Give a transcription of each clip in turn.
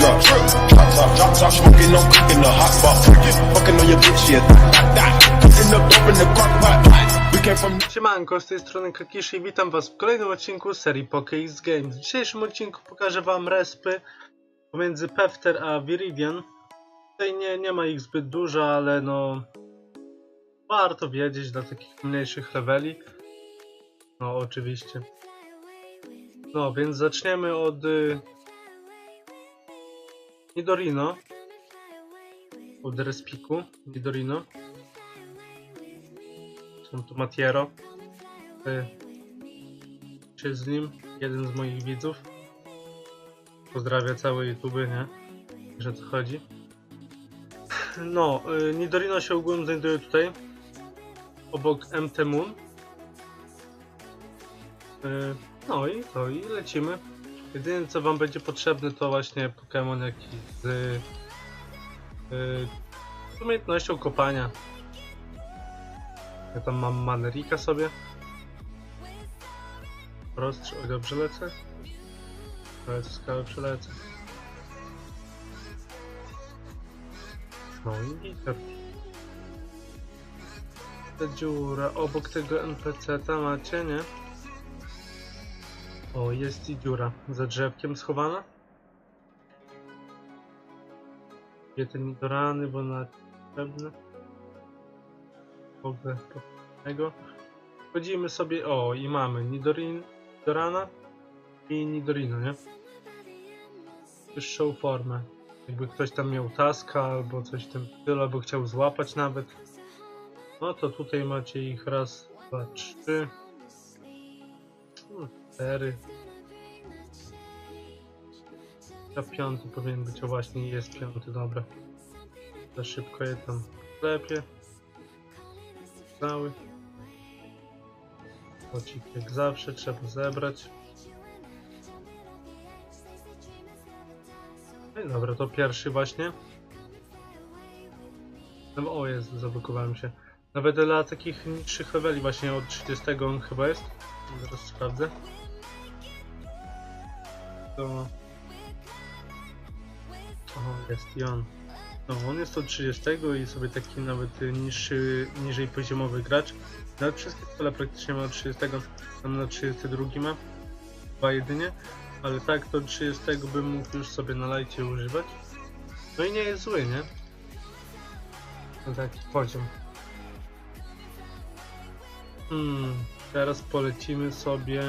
drop. Drop top, drop top, smoking, no cooking the hot. Fucking on your bitch, yeah. In the crock pot. Siemanko, z tej strony Kakishi i witam was w kolejnym odcinku serii Pokéx Games. W dzisiejszym odcinku pokażę wam respy pomiędzy Pefter a Viridian. Tutaj nie, nie ma ich zbyt dużo, ale no... Warto wiedzieć dla takich mniejszych leveli. No oczywiście. No, więc zaczniemy od... Y... Nidorino. Od respiku Nidorino. Są tu Matiero. Y, Czy z nim? Jeden z moich widzów. Pozdrawia całe YouTube, nie? O co chodzi. No, y, Nidorino się ogółem znajduje tutaj. Obok MT Moon. Y, No i to, i lecimy. Jedyne co wam będzie potrzebne to właśnie Pokémon jakiś z y, z umiejętnością kopania. Ja tam mam Manerika sobie. Prostszy, oj dobrze lecę. Skałę przelecę. No i gitar. Ta dziura obok tego NPC-ta macie, nie? O, jest i dziura za drzewkiem schowana. Gdzie ten dorany, bo na pewno. Mogę tego. Chodzimy sobie, o i mamy Nidorin, Dorana i Nidorino, nie? Wyższą formę. Jakby ktoś tam miał taska albo coś w tym stylu, albo chciał złapać nawet. No to tutaj macie ich raz, dwa, trzy. Hmm. 4. Za piąty powinien być, o właśnie jest piąty, dobra. Za szybko je tam sklepie. Cały. Kocik jak zawsze trzeba zebrać. No dobra, to pierwszy właśnie. No, o jest, zablokowałem się. Nawet dla takich niższych leveli właśnie od 30 on chyba jest. Zaraz sprawdzę. To... O, jest on. No, on jest od 30 i sobie taki nawet niższy, niżej poziomowy gracz. Nawet wszystkie cele praktycznie ma od 30, tam na 32 ma. Dwa jedynie. Ale tak to od 30 bym mógł już sobie na lajcie używać. No i nie jest zły, nie? Na taki poziom. Hmm, teraz polecimy sobie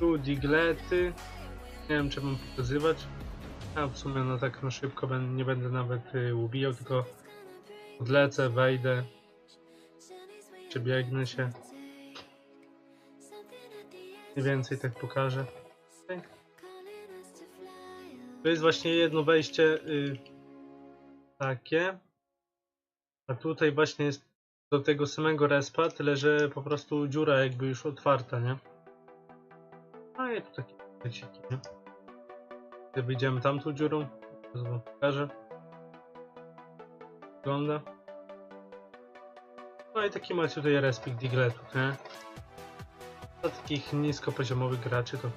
tu diglety. Nie wiem czy mam pokazywać. A w sumie no tak na szybko nie będę nawet y, ubijał, tylko odlecę, wejdę, przebiegnę się. Mniej więcej tak pokażę. To jest właśnie jedno wejście y, takie. A tutaj właśnie jest do tego samego respa, tyle że po prostu dziura jakby już otwarta, nie? A i tu takie wyciki, nie? Gdy wyjdziemy tamtą dziurą, to wam pokażę. Wygląda. No i taki macie tutaj respik digletów, nie? Dla takich niskopoziomowych graczy to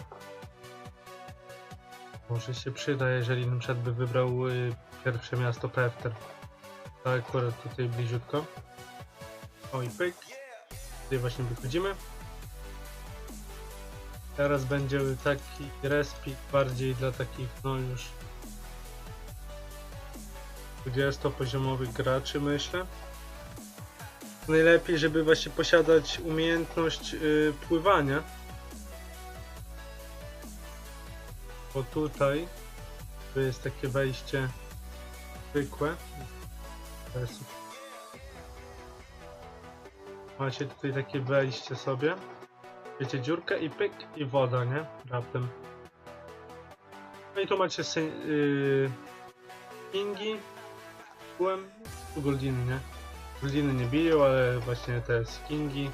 może się przyda, jeżeli na przykład by wybrał y, pierwsze miasto Pefter. Tak akurat tutaj bliziutko. O i pyk. Tutaj właśnie wychodzimy. Teraz będzie taki respik bardziej dla takich, no już 20-poziomowych graczy, myślę. Najlepiej, żeby właśnie posiadać umiejętność y, pływania. Bo tutaj to jest takie wejście zwykłe. Macie tutaj takie wejście sobie. Wiecie, dziurkę i pyk i woda, nie? Raptem. No i tu macie yy, Kingi, Kółem, tu Goldiny, nie? Goldiny nie biją, ale właśnie te Skingi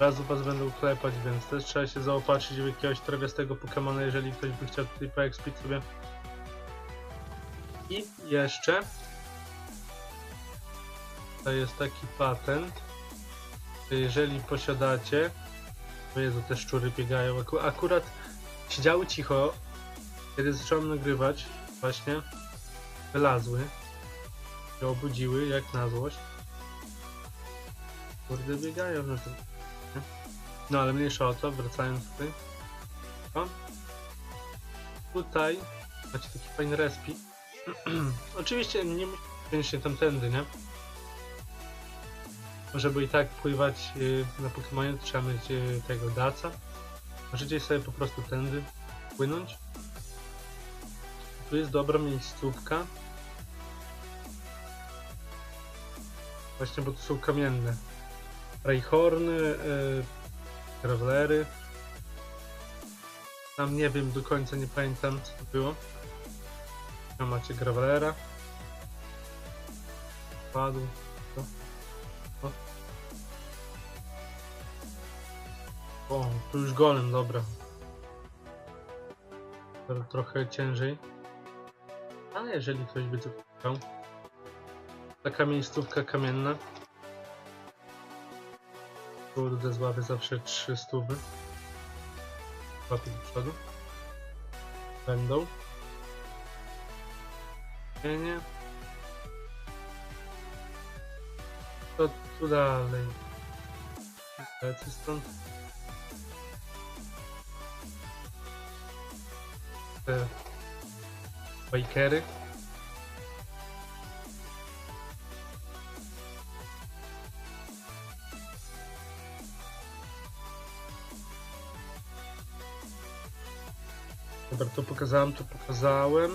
razu was będą klepać, więc też trzeba się zaopatrzyć w jakiegoś trawiastego Pokemona, jeżeli ktoś by chciał tutaj poekspić sobie. I jeszcze to jest taki patent, że jeżeli posiadacie o Jezu, te szczury biegają. Aku akurat siedziały cicho kiedy zacząłem nagrywać, właśnie wylazły, się obudziły jak na złość. Kurde, biegają na tym. nie? No ale mniejsza o to, wracając tutaj. O. Tutaj macie taki fajny respi. Oczywiście nie musicie się tamtędy, nie? Żeby i tak pływać y, na Pokemonie, trzeba mieć y, tego daca. Możecie sobie po prostu tędy płynąć. Tu jest dobra miejscówka. Właśnie, bo tu są kamienne. Rayhorny, yy. Tam nie wiem do końca, nie pamiętam co to było. Tam macie Gravelera. Padł. O, tu już golem, dobra. Tro- Trochę ciężej. Ale jeżeli ktoś by to chciał. Taka miejscówka kamienna. Kurde, złapię zawsze 3 stówy. Łapię do przodu. Będą. Nie, nie. To tu dalej. Lecę stąd. Te bajkery. Dobra, to pokazałem, to pokazałem.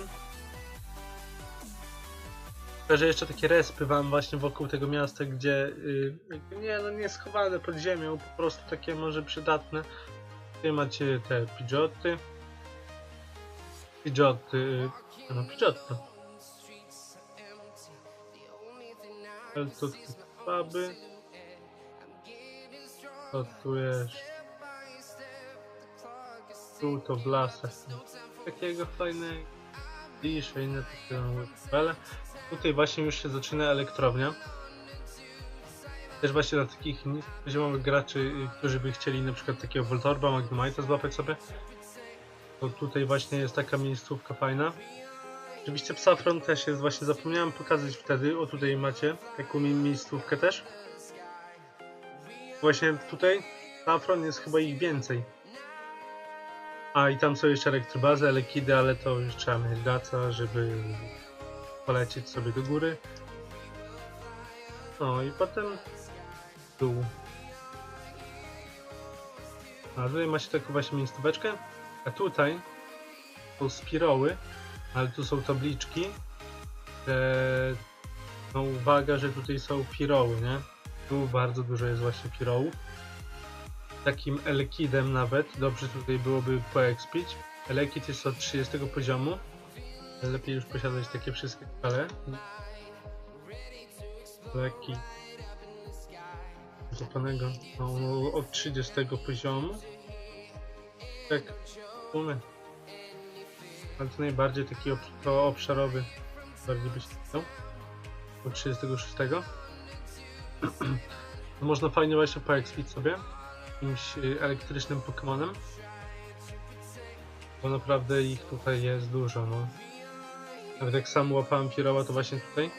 Że jeszcze takie respy wam właśnie wokół tego miasta, gdzie y, jakby nie, no nie schowane pod ziemią, po prostu takie może przydatne. Tutaj macie te pidżoty. Pidżoty, y, no pidżoty. Ale tu jest. Tu to w lasach. Takiego fajnego. Lisze, inne takie Tutaj właśnie już się zaczyna elektrownia. Też właśnie dla takich niskopoziomowych graczy, y, którzy by chcieli na przykład takiego Voltorba, Magnemite'a złapać sobie. To tutaj właśnie jest taka miejscówka fajna. Oczywiście Psafron też jest, właśnie zapomniałem pokazać wtedy. O tutaj macie taką mi- miejscówkę też. Właśnie tutaj Safron jest chyba ich więcej. A i tam są jeszcze elektrobazy, elekidy, ale to już trzeba mieć daca, żeby polecieć sobie do góry. No i potem dół. A tutaj macie taką właśnie miejscóweczkę. A tutaj są spiroły, ale tu są tabliczki. No uwaga, że tutaj są piroły, nie? Tu bardzo dużo jest właśnie pirołów. Takim elekidem nawet, dobrze tutaj byłoby poekspić. Elekid jest od 30 poziomu. Lepiej już posiadać takie wszystkie skale. Leki. Zapanego. No, od 30 poziomu. Tak, umie. Ale to najbardziej taki ob to obszarowy. Bardziej byś chciał. Od 36. To można fajnie właśnie poekspić sobie. Jakimś y, elektrycznym Pokemonem. Bo naprawdę ich tutaj jest dużo, no. Nawet jak sam łapałem Piroła, to właśnie tutaj.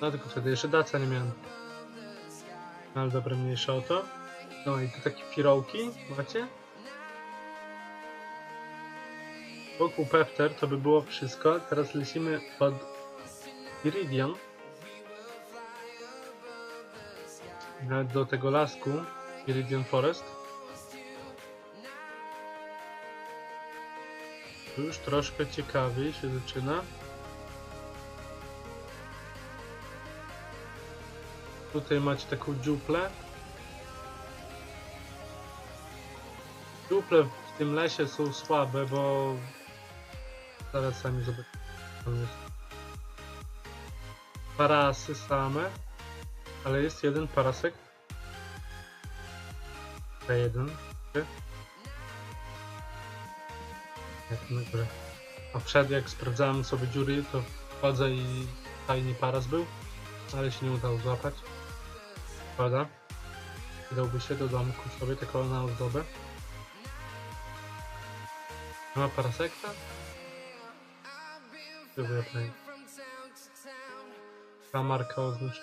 No tylko wtedy jeszcze daca nie miałem. No, ale dobra, mniejsza o to. No i tu takie pirołki macie. Wokół Pefter to by było wszystko. Teraz lecimy pod Iridion. Nawet do tego lasku. Iridion Forest. Tu już troszkę ciekawiej się zaczyna. Tutaj macie taką dziuplę. Dziuple w tym lesie są słabe, bo zaraz sami jest Parasy same, ale jest jeden parasek. P1. Jak na górze. A przed jak sprawdzałem sobie dziury, to wchodzę i fajny paras był, ale się nie udało złapać. Szkoda. Przydałby się do domku sobie tylko na ozdobę. Ma parasekta? Wybrać. Ta marka oznacza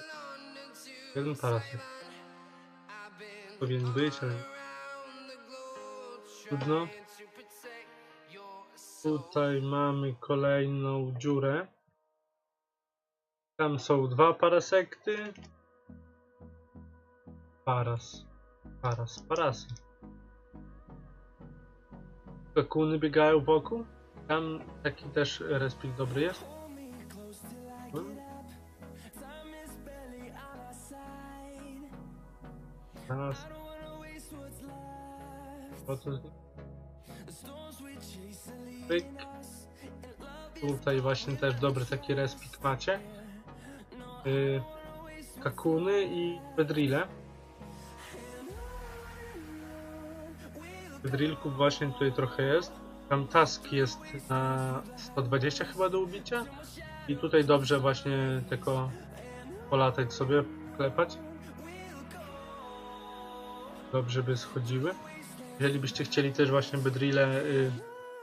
jeden parasol. Powinien być, ale trudno. Tutaj mamy kolejną dziurę. Tam są dwa parasekty. Paras. Paras. Parasy. Kakuny biegają wokół. Tam taki też respik dobry jest. Hmm. Teraz. O co. Tutaj właśnie też dobry taki respik macie. Yy, kakuny i bedrille. Bedrilków właśnie tutaj trochę jest. Tam task jest na 120 chyba do ubicia. I tutaj dobrze właśnie tylko polatać sobie, klepać. Dobrze by schodziły. Jeżeli byście chcieli też właśnie bedrille, y,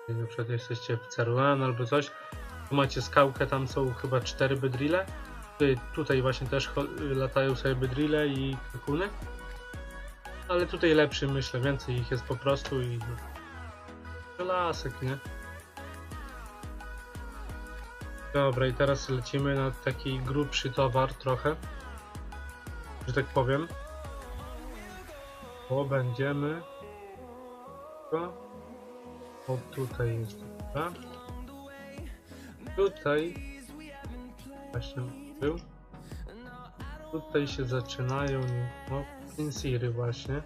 na przykład jesteście w Cerulan albo coś, tu macie skałkę, tam są chyba cztery bedrille. Tutaj, tutaj właśnie też y, latają sobie bedrille i kakuny. Ale tutaj lepszy myślę, więcej ich jest po prostu i lasek, nie? Dobra, i teraz lecimy na taki grubszy towar trochę, że tak powiem. Bo będziemy... O, tutaj jest, dobra. Tutaj właśnie był. Tutaj się zaczynają, no, Insiry właśnie.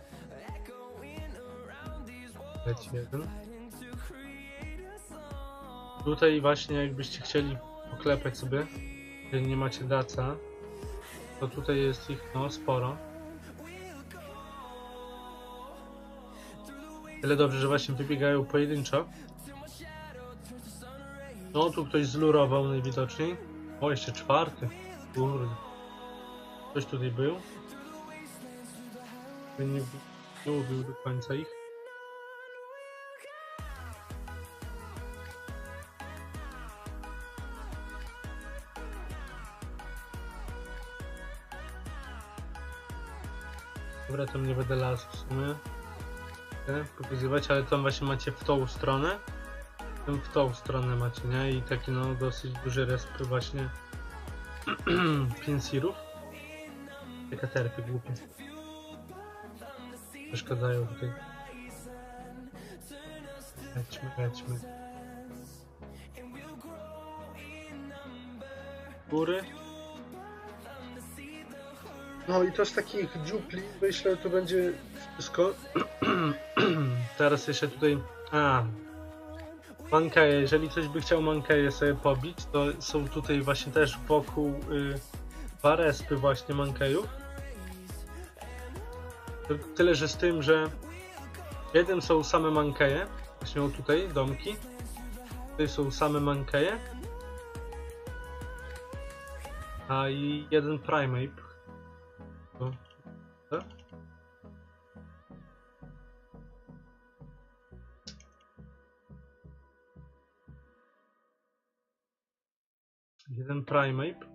Leci jeden. Tutaj właśnie jakbyście chcieli poklepać sobie, jeżeli nie macie daca, to tutaj jest ich no sporo. Tyle dobrze, że właśnie wybiegają pojedynczo. No tu ktoś zlurował najwidoczniej. O, jeszcze czwarty. Kurde. Ktoś tutaj był. Nie, nie ubił do końca ich. Dobra, tam nie będę las w sumie pokazywać, ale tam właśnie macie w tą stronę. Tam w tą stronę macie, nie? I taki no dosyć duży resp właśnie pinsirów. Te katerpy głupie. Przeszkadzają tutaj. Lećmy, lećmy. Góry. No i to z takich dziupli, myślę, to będzie wszystko. Teraz jeszcze tutaj... A. Mankeje, jeżeli ktoś by chciał mankeje sobie pobić, to są tutaj właśnie też wokół y, respy właśnie mankejów. Tylko Tyle, że z tym, że jeden są same mankeje, właśnie tutaj, domki. Tutaj są same mankeje. A i jeden primate. O, tak? Jeden primate.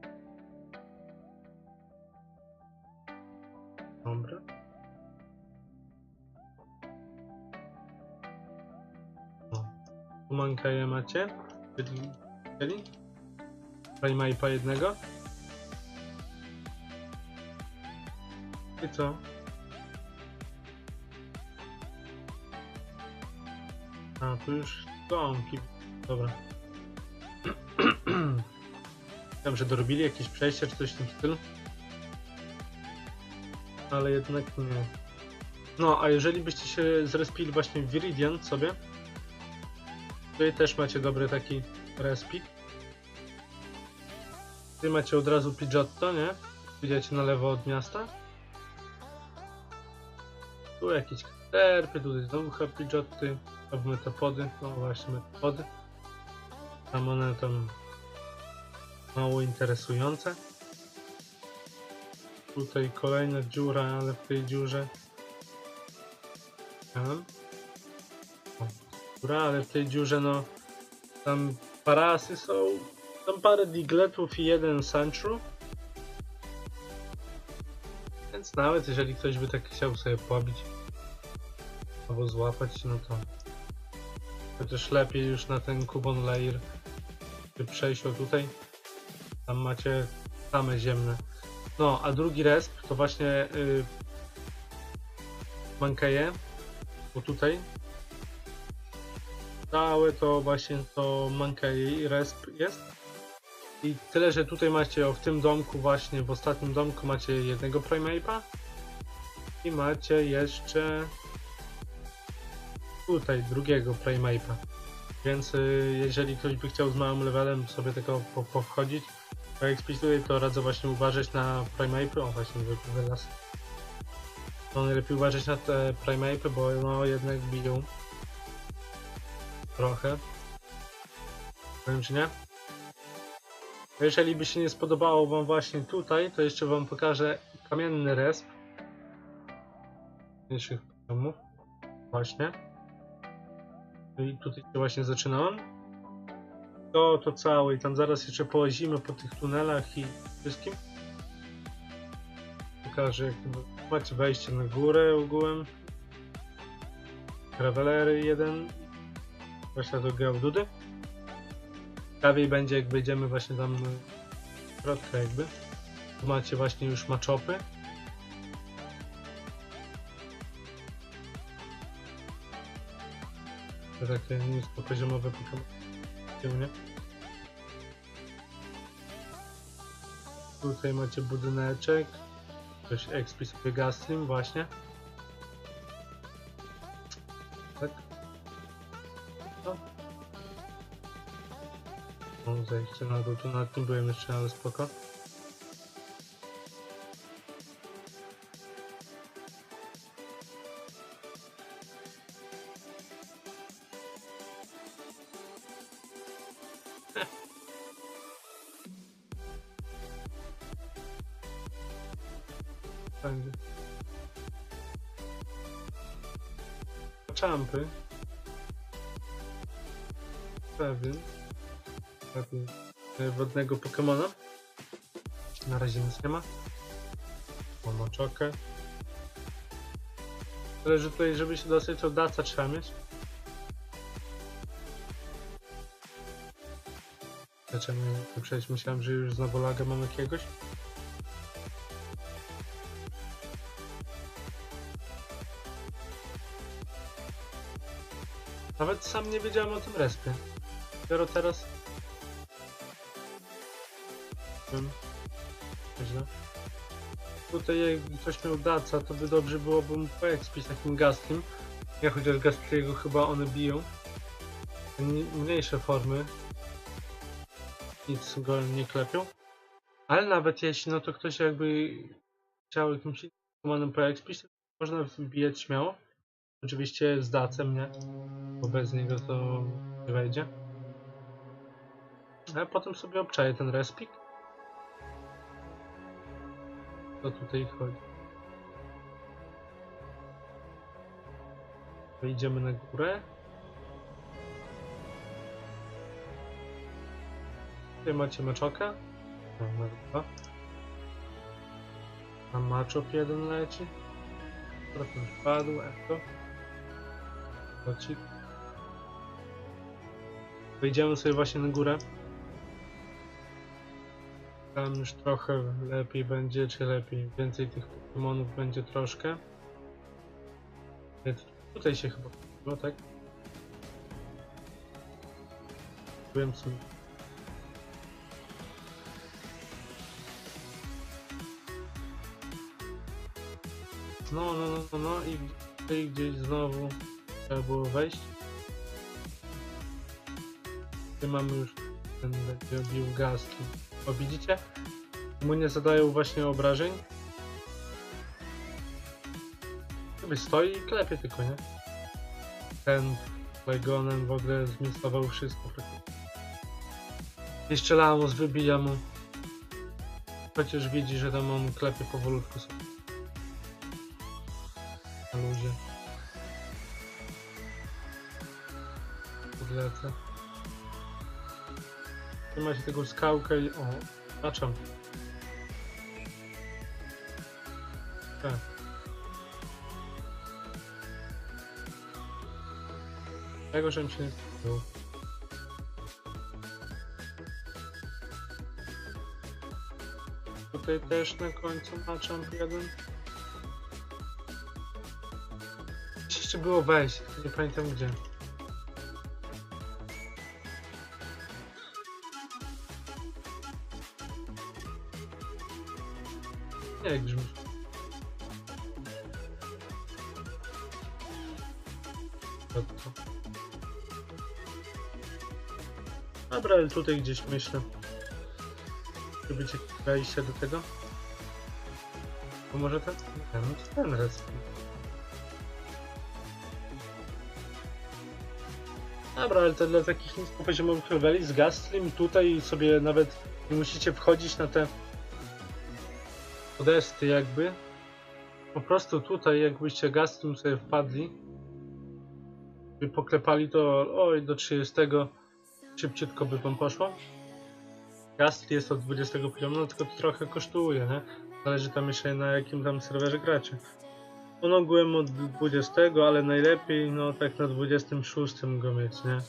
Dobra. O. Tu mankaje macie. Czyli? Primate'a jednego. I co? A, tu już domki. Dobra. Że dorobili jakieś przejście czy coś w tym stylu. Ale jednak nie. No, a jeżeli byście się zrespili właśnie w Viridian sobie, tutaj też macie dobry taki respik. Tutaj macie od razu Pidgeotto, nie? Widzicie na lewo od miasta. Tu jakieś terpy, tutaj znowu Pidgeotty, albo metapody, no właśnie metapody. Tam one tam mało interesujące. Tutaj kolejna dziura, ale w tej dziurze tam. Dziura, ale w tej dziurze no tam parasy są Tam parę digletów i jeden sandshrew. Nawet jeżeli ktoś by tak chciał sobie pobić albo złapać, no to chociaż lepiej już na ten Kubon Layer przejść o tutaj. Tam macie same ziemne. No, a drugi resp to właśnie yy, Mankeje, bo tutaj całe to właśnie to Mankeje resp jest. I tyle, że tutaj macie o, w tym domku właśnie, w ostatnim domku macie jednego Primeape'a i macie jeszcze tutaj drugiego Primeape'a. Więc y, jeżeli ktoś by chciał z małym levelem sobie tego po, powchodzić, jak spisuję, to radzę właśnie uważać na Primeape'y. O właśnie, wy- wylas. To najlepiej uważać na te Primeape'y, bo no jednak biją. Trochę. Powiem czy nie? Jeżeli by się nie spodobało wam właśnie tutaj, to jeszcze wam pokażę kamienny resp. Mniejszych poziomów. Właśnie. I tutaj się właśnie zaczynałem. To to całe i tam zaraz jeszcze połazimy po tych tunelach i wszystkim. Pokażę jak macie wejście na górę ogółem. Travelery jeden. Reszta do Geodudy. Ciekawiej będzie jak wejdziemy właśnie tam y, w środka jakby. Tu macie właśnie już maczopy. To takie niskopoziomowe Pokémon. nie? Tutaj macie budyneczek. Coś XP Gastlim właśnie. O, zejście na dół, tu nad tym byłem jeszcze, ale spoko. Będzie. Czampy. Wodnego Pokemona. Na razie nic nie ma. Mam oczokę. Tyle, że tutaj, żeby się dostać, to daca trzeba mieć. Dlaczego nie przejść? Myślałem, że już znowu laga mam jakiegoś. Nawet sam nie wiedziałem o tym respie. Dopiero teraz. Nieźle. Tutaj jakby ktoś miał daca, to by dobrze byłoby mu poekspić takim gastlim. Ja chociaż gastriego chyba one biją. Ni- Mniejsze formy. Nic go nie klepią. Ale nawet jeśli no to ktoś jakby chciał jakimś innym poekspić, to można wbijać śmiało. Oczywiście z dacem, nie? bo bez niego to nie wejdzie. A potem sobie obczaję ten respik. Co tutaj chodzi? Wyjdziemy na górę. Tutaj macie maczoka. Numer dwa. Tam maczop jeden leci. Trochę wpadł, echo. Kocik. Wejdziemy sobie właśnie na górę. Tam już trochę lepiej będzie, czy lepiej, więcej tych Pokemonów będzie troszkę. Tutaj się chyba było, tak? Wiem co. No, no, no, no, no i tutaj gdzieś znowu trzeba było wejść. Tu mamy już ten będzie bił gazki. O widzicie? Mu nie zadają właśnie obrażeń. Sobie stoi i klepie tylko, nie? Ten Legonem w ogóle zmistował wszystko. Jeszcze Lamos wybija mu. Chociaż widzi, że tam on klepie powolutku sobie. Nie macie tego skałkę i... O, zaczam. Tak. Tego, żebym się nie zgubił. Tutaj też na końcu maczam jeden. Jeszcze było wejść, nie pamiętam gdzie. Nie, jak brzmi. Dobra, ale tutaj gdzieś myślę. Czy będzie wejście do tego? Bo może ten? No to ten raz. Dobra, ale to dla takich niskopoziomowych leveli z Gastlim tutaj sobie nawet nie musicie wchodzić na te podesty jakby. Po prostu tutaj jakbyście Gastlim sobie wpadli by poklepali to oj do 30 szybciutko by wam poszło. Gastli jest od 20 poziomu, no tylko to trochę kosztuje, nie? Zależy tam jeszcze na jakim tam serwerze gracie. On ogółem od 20, ale najlepiej no tak na 26 go mieć, nie?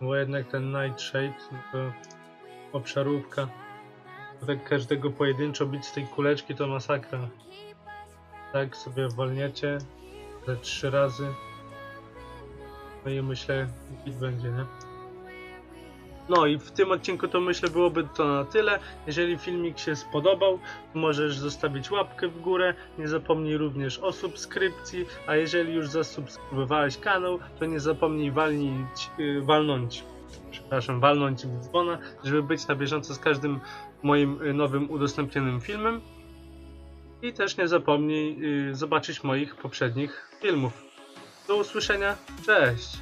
Bo jednak ten Nightshade no to obszarówka. Tak każdego pojedynczo bić z tej kuleczki to masakra. Tak sobie walniecie ze trzy razy. No i myślę, git będzie, nie? No i w tym odcinku to myślę byłoby to na tyle. Jeżeli filmik się spodobał, możesz zostawić łapkę w górę. Nie zapomnij również o subskrypcji, a jeżeli już zasubskrybowałeś kanał, to nie zapomnij walnić, yy, walnąć, przepraszam, walnąć w dzwona, żeby być na bieżąco z każdym moim y, nowym udostępnionym filmem. I też nie zapomnij yy, zobaczyć moich poprzednich filmów. Do usłyszenia, cześć!